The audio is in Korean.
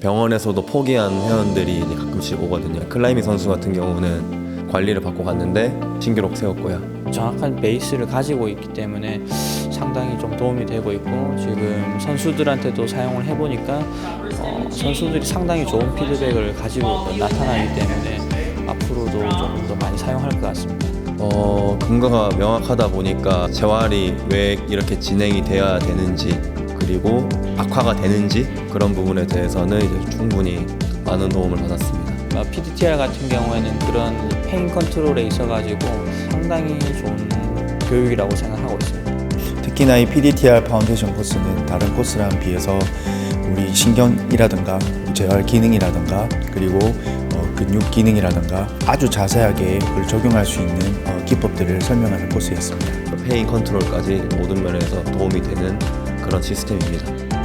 병원에서도 포기한 회원들이 이제 가끔씩 오거든요. 클라이밍 선수 같은 경우는 관리를 받고 갔는데 신기록 세웠고요. 정확한 베이스를 가지고 있기 때문에 상당히 좀 도움이 되고 있고 지금 선수들한테도 사용을 해보니까 어, 선수들이 상당히 좋은 피드백을 가지고 나타나기 때문에 앞으로도 조금 더 많이 사용할 것 같습니다. 어, 근거가 명확하다 보니까 재활이 왜 이렇게 진행이 돼야 되는지 그리고 악화가 되는지 그런 부분에 대해서는 이제 충분히 많은 도움을 받았습니다. 어, PDTR 같은 경우에는 그런 페인 컨트롤에 있어가지고 상당히 좋은 교육이라고 생각하고 있습니다. 특히나 이 PDTR 파운데이션 코스는 다른 코스랑 비해서 우리 신경이라든가 재활 기능이라든가 그리고 어, 근육 기능이라든가 아주 자세하게 그걸 적용할 수 있는 어, 기법들을 설명하는 코스였습니다. 페인 컨트롤까지 모든 면에서 도움이 되는 그런 시스템입니다.